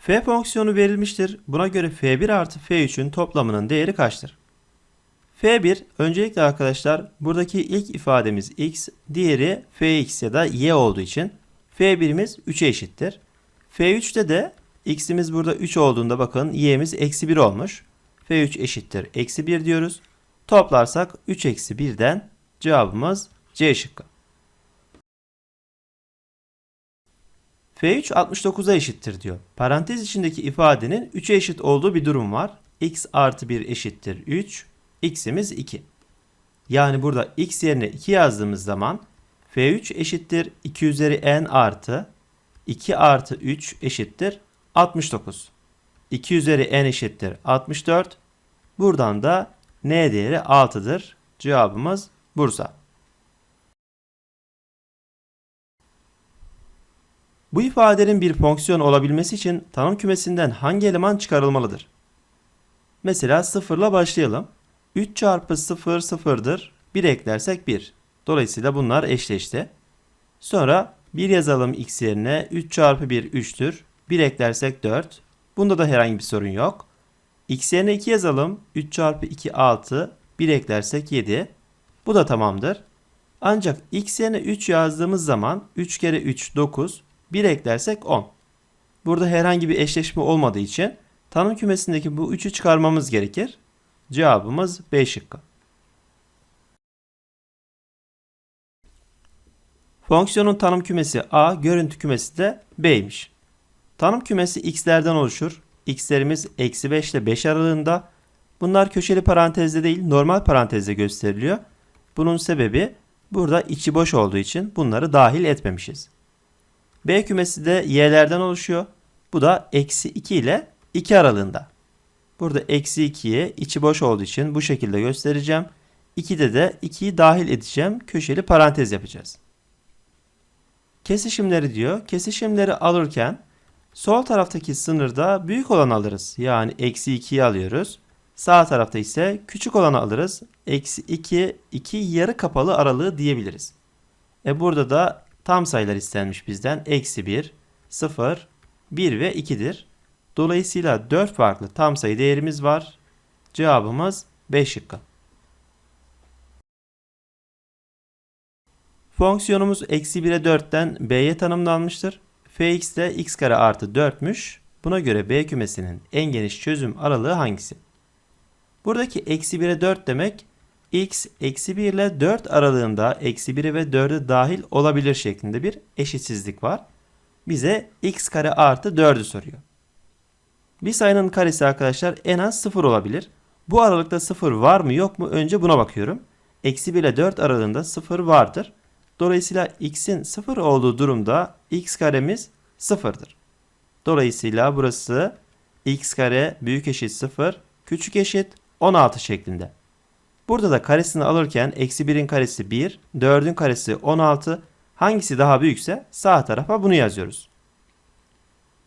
f fonksiyonu verilmiştir. Buna göre f1 artı f3'ün toplamının değeri kaçtır? f1 öncelikle arkadaşlar buradaki ilk ifademiz x, diğeri fx ya da y olduğu için f1'imiz 3'e eşittir. f3'te de x'imiz burada 3 olduğunda bakın y'miz eksi 1 olmuş. f3 eşittir eksi 1 diyoruz. Toplarsak 3 eksi 1'den cevabımız C şıkkı. F3 69'a eşittir diyor. Parantez içindeki ifadenin 3'e eşit olduğu bir durum var. x artı 1 eşittir 3. x'imiz 2. Yani burada x yerine 2 yazdığımız zaman f3 eşittir 2 üzeri n artı 2 artı 3 eşittir 69. 2 üzeri n eşittir 64. Buradan da n değeri 6'dır. Cevabımız Bursa. Bu ifadenin bir fonksiyon olabilmesi için tanım kümesinden hangi eleman çıkarılmalıdır? Mesela 0 ile başlayalım. 3 çarpı 0 sıfırdır. 1 eklersek 1. Dolayısıyla bunlar eşleşti. Sonra 1 yazalım x yerine. 3 çarpı 1 3'tür. 1 eklersek 4. Bunda da herhangi bir sorun yok. x yerine 2 yazalım. 3 çarpı 2 6. 1 eklersek 7. Bu da tamamdır. Ancak x yerine 3 yazdığımız zaman 3 kere 3 9. 1 eklersek 10. Burada herhangi bir eşleşme olmadığı için tanım kümesindeki bu 3'ü çıkarmamız gerekir. Cevabımız B şıkkı. Fonksiyonun tanım kümesi A, görüntü kümesi de B'ymiş. Tanım kümesi x'lerden oluşur. x'lerimiz eksi 5 ile 5 aralığında. Bunlar köşeli parantezde değil normal parantezde gösteriliyor. Bunun sebebi burada içi boş olduğu için bunları dahil etmemişiz. B kümesi de y'lerden oluşuyor. Bu da eksi 2 ile 2 aralığında. Burada eksi 2'yi içi boş olduğu için bu şekilde göstereceğim. 2'de de 2'yi dahil edeceğim. Köşeli parantez yapacağız. Kesişimleri diyor. Kesişimleri alırken sol taraftaki sınırda büyük olanı alırız. Yani eksi 2'yi alıyoruz. Sağ tarafta ise küçük olanı alırız. Eksi 2, 2 yarı kapalı aralığı diyebiliriz. E burada da tam sayılar istenmiş bizden. Eksi 1, 0, 1 ve 2'dir. Dolayısıyla 4 farklı tam sayı değerimiz var. Cevabımız B şıkkı. Fonksiyonumuz eksi 1'e 4'ten B'ye tanımlanmıştır. Fx de x kare artı 4'müş. Buna göre B kümesinin en geniş çözüm aralığı hangisi? Buradaki eksi 1'e 4 demek x eksi 1 ile 4 aralığında eksi 1'e ve 4'e dahil olabilir şeklinde bir eşitsizlik var. Bize x kare artı 4'ü soruyor. Bir sayının karesi arkadaşlar en az 0 olabilir. Bu aralıkta 0 var mı yok mu önce buna bakıyorum. Eksi 1 ile 4 aralığında 0 vardır. Dolayısıyla x'in 0 olduğu durumda x karemiz 0'dır. Dolayısıyla burası x kare büyük eşit 0 küçük eşit 16 şeklinde. Burada da karesini alırken eksi 1'in karesi 1, 4'ün karesi 16. Hangisi daha büyükse sağ tarafa bunu yazıyoruz.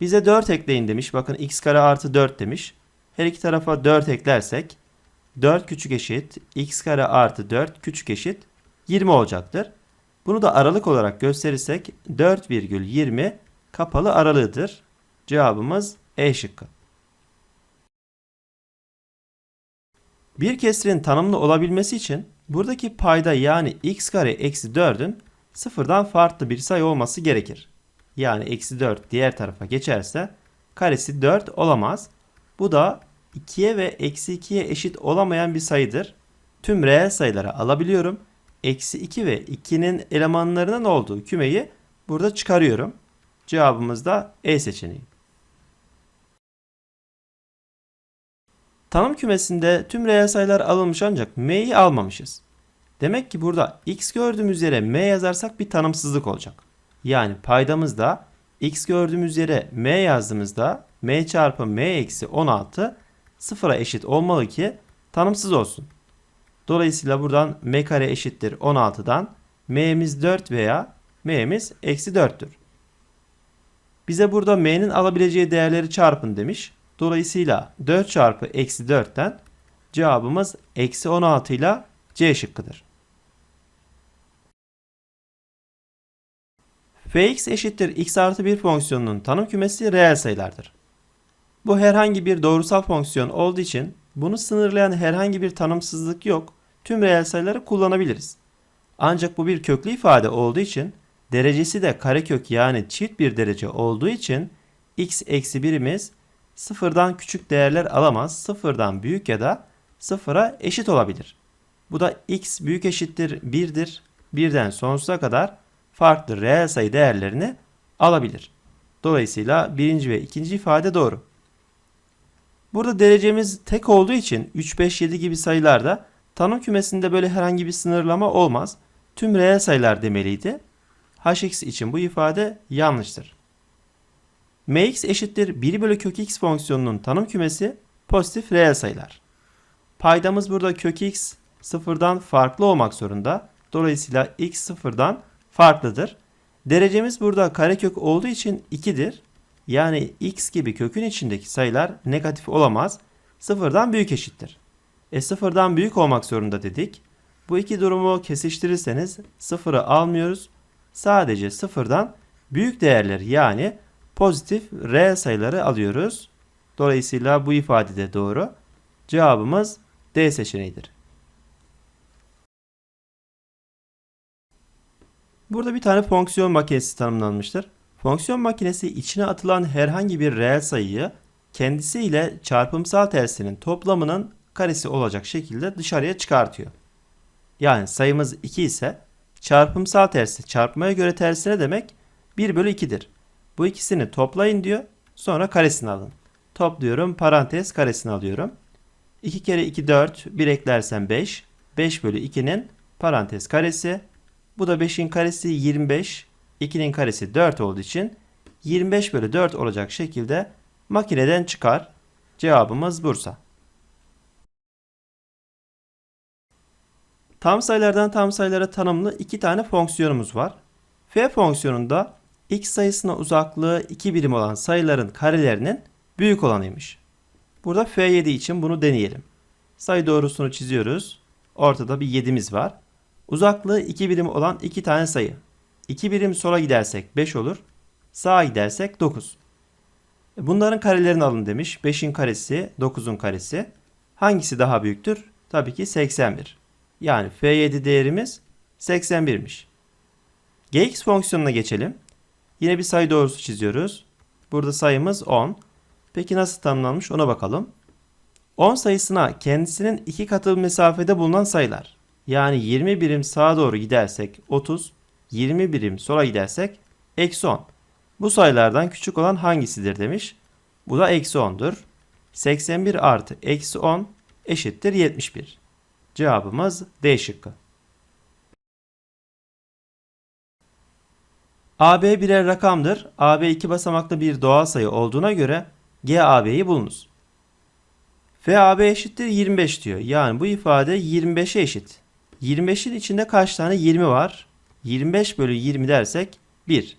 Bize 4 ekleyin demiş. Bakın x kare artı 4 demiş. Her iki tarafa 4 eklersek 4 küçük eşit x kare artı 4 küçük eşit 20 olacaktır. Bunu da aralık olarak gösterirsek 4,20 kapalı aralığıdır. Cevabımız E şıkkı. Bir kesirin tanımlı olabilmesi için buradaki payda yani x kare eksi 4'ün sıfırdan farklı bir sayı olması gerekir. Yani eksi 4 diğer tarafa geçerse karesi 4 olamaz. Bu da 2'ye ve eksi 2'ye eşit olamayan bir sayıdır. Tüm reel sayıları alabiliyorum. Eksi 2 ve 2'nin elemanlarının olduğu kümeyi burada çıkarıyorum. Cevabımız da E seçeneği. Tanım kümesinde tüm reel sayılar alınmış ancak m'yi almamışız. Demek ki burada x gördüğümüz yere m yazarsak bir tanımsızlık olacak. Yani paydamızda x gördüğümüz yere m yazdığımızda m çarpı m eksi 16 sıfıra eşit olmalı ki tanımsız olsun. Dolayısıyla buradan m kare eşittir 16'dan m'miz 4 veya m'miz eksi 4'tür. Bize burada m'nin alabileceği değerleri çarpın demiş. Dolayısıyla 4 çarpı eksi 4'ten cevabımız eksi 16 ile C şıkkıdır. fx eşittir x artı 1 fonksiyonunun tanım kümesi reel sayılardır. Bu herhangi bir doğrusal fonksiyon olduğu için bunu sınırlayan herhangi bir tanımsızlık yok. Tüm reel sayıları kullanabiliriz. Ancak bu bir köklü ifade olduğu için derecesi de karekök yani çift bir derece olduğu için x eksi birimiz sıfırdan küçük değerler alamaz. Sıfırdan büyük ya da sıfıra eşit olabilir. Bu da x büyük eşittir 1'dir. Birden sonsuza kadar farklı reel sayı değerlerini alabilir. Dolayısıyla birinci ve ikinci ifade doğru. Burada derecemiz tek olduğu için 3, 5, 7 gibi sayılarda tanım kümesinde böyle herhangi bir sınırlama olmaz. Tüm reel sayılar demeliydi. hx için bu ifade yanlıştır. Mx eşittir 1 bölü kök x fonksiyonunun tanım kümesi pozitif reel sayılar. Paydamız burada kök x sıfırdan farklı olmak zorunda. Dolayısıyla x sıfırdan farklıdır. Derecemiz burada karekök olduğu için 2'dir. Yani x gibi kökün içindeki sayılar negatif olamaz. Sıfırdan büyük eşittir. E sıfırdan büyük olmak zorunda dedik. Bu iki durumu kesiştirirseniz sıfırı almıyoruz. Sadece sıfırdan büyük değerler yani pozitif reel sayıları alıyoruz. Dolayısıyla bu ifade de doğru. Cevabımız D seçeneğidir. Burada bir tane fonksiyon makinesi tanımlanmıştır. Fonksiyon makinesi içine atılan herhangi bir reel sayıyı kendisiyle çarpımsal tersinin toplamının karesi olacak şekilde dışarıya çıkartıyor. Yani sayımız 2 ise çarpımsal tersi çarpmaya göre tersine demek 1 bölü 2'dir. Bu ikisini toplayın diyor. Sonra karesini alın. Topluyorum parantez karesini alıyorum. 2 kere 2 4 1 eklersem 5. 5 bölü 2'nin parantez karesi. Bu da 5'in karesi 25. 2'nin karesi 4 olduğu için 25 bölü 4 olacak şekilde makineden çıkar. Cevabımız Bursa. Tam sayılardan tam sayılara tanımlı iki tane fonksiyonumuz var. F fonksiyonunda x sayısına uzaklığı 2 birim olan sayıların karelerinin büyük olanıymış. Burada F7 için bunu deneyelim. Sayı doğrusunu çiziyoruz. Ortada bir 7'miz var. Uzaklığı 2 birim olan iki tane sayı. 2 birim sola gidersek 5 olur. Sağa gidersek 9. E, bunların karelerini alın demiş. 5'in karesi, 9'un karesi. Hangisi daha büyüktür? Tabii ki 81. Yani F7 değerimiz 81'miş. Gx fonksiyonuna geçelim. Yine bir sayı doğrusu çiziyoruz. Burada sayımız 10. Peki nasıl tanımlanmış ona bakalım. 10 sayısına kendisinin iki katı mesafede bulunan sayılar. Yani 20 birim sağa doğru gidersek 30, 20 birim sola gidersek eksi 10. Bu sayılardan küçük olan hangisidir demiş. Bu da eksi 10'dur. 81 artı eksi 10 eşittir 71. Cevabımız D şıkkı. AB birer rakamdır. AB iki basamaklı bir doğal sayı olduğuna göre GAB'yi bulunuz. FAB eşittir 25 diyor. Yani bu ifade 25'e eşit. 25'in içinde kaç tane 20 var? 25 bölü 20 dersek 1.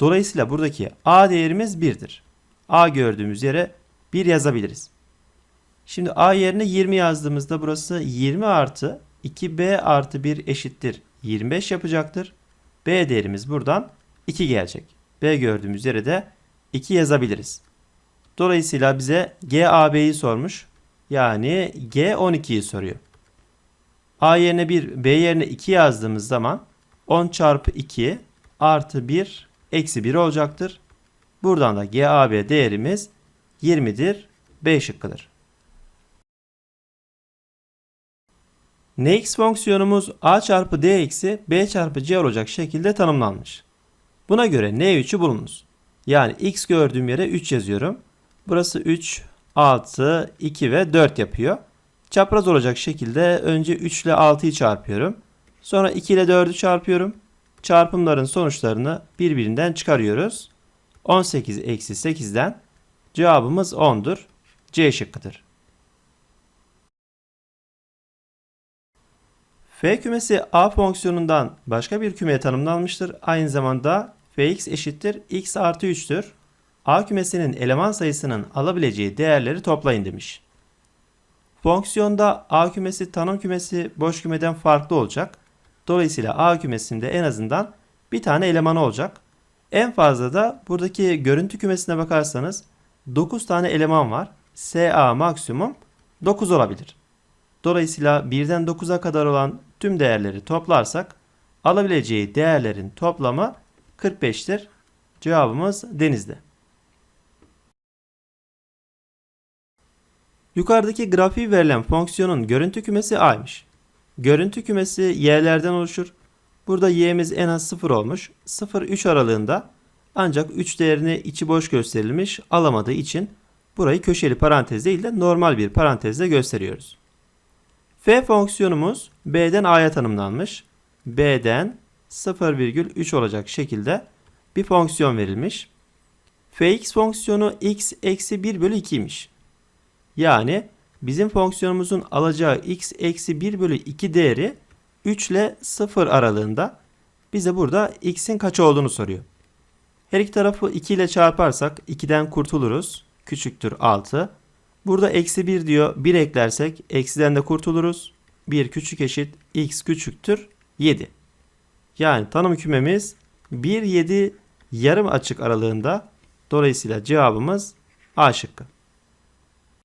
Dolayısıyla buradaki A değerimiz 1'dir. A gördüğümüz yere 1 yazabiliriz. Şimdi A yerine 20 yazdığımızda burası 20 artı 2B artı 1 eşittir 25 yapacaktır. B değerimiz buradan 2 gelecek. B gördüğümüz yere de 2 yazabiliriz. Dolayısıyla bize GAB'yi sormuş. Yani G12'yi soruyor. A yerine 1, B yerine 2 yazdığımız zaman 10 çarpı 2 artı 1 eksi 1 olacaktır. Buradan da GAB değerimiz 20'dir. B şıkkıdır. Nx fonksiyonumuz a çarpı d eksi b çarpı c olacak şekilde tanımlanmış. Buna göre n3'ü bulunuz. Yani x gördüğüm yere 3 yazıyorum. Burası 3, 6, 2 ve 4 yapıyor. Çapraz olacak şekilde önce 3 ile 6'yı çarpıyorum. Sonra 2 ile 4'ü çarpıyorum. Çarpımların sonuçlarını birbirinden çıkarıyoruz. 18 eksi 8'den cevabımız 10'dur. C şıkkıdır. F kümesi A fonksiyonundan başka bir kümeye tanımlanmıştır. Aynı zamanda Fx eşittir x artı 3'tür. A kümesinin eleman sayısının alabileceği değerleri toplayın demiş. Fonksiyonda A kümesi tanım kümesi boş kümeden farklı olacak. Dolayısıyla A kümesinde en azından bir tane eleman olacak. En fazla da buradaki görüntü kümesine bakarsanız 9 tane eleman var. SA maksimum 9 olabilir. Dolayısıyla 1'den 9'a kadar olan tüm değerleri toplarsak alabileceği değerlerin toplamı 45'tir. Cevabımız denizde. Yukarıdaki grafiği verilen fonksiyonun görüntü kümesi A'ymış. Görüntü kümesi y'lerden oluşur. Burada y'miz en az 0 olmuş. 0-3 aralığında ancak 3 değerini içi boş gösterilmiş alamadığı için burayı köşeli parantez değil de normal bir parantezle gösteriyoruz. F fonksiyonumuz B'den A'ya tanımlanmış. B'den 0,3 olacak şekilde bir fonksiyon verilmiş. Fx fonksiyonu x eksi 1 bölü 2'ymiş. Yani bizim fonksiyonumuzun alacağı x eksi 1 bölü 2 değeri 3 ile 0 aralığında bize burada x'in kaç olduğunu soruyor. Her iki tarafı 2 ile çarparsak 2'den kurtuluruz. Küçüktür 6. Burada eksi 1 diyor. 1 eklersek eksiden de kurtuluruz. 1 küçük eşit x küçüktür 7. Yani tanım kümemiz 1-7 yarım açık aralığında. Dolayısıyla cevabımız A şıkkı.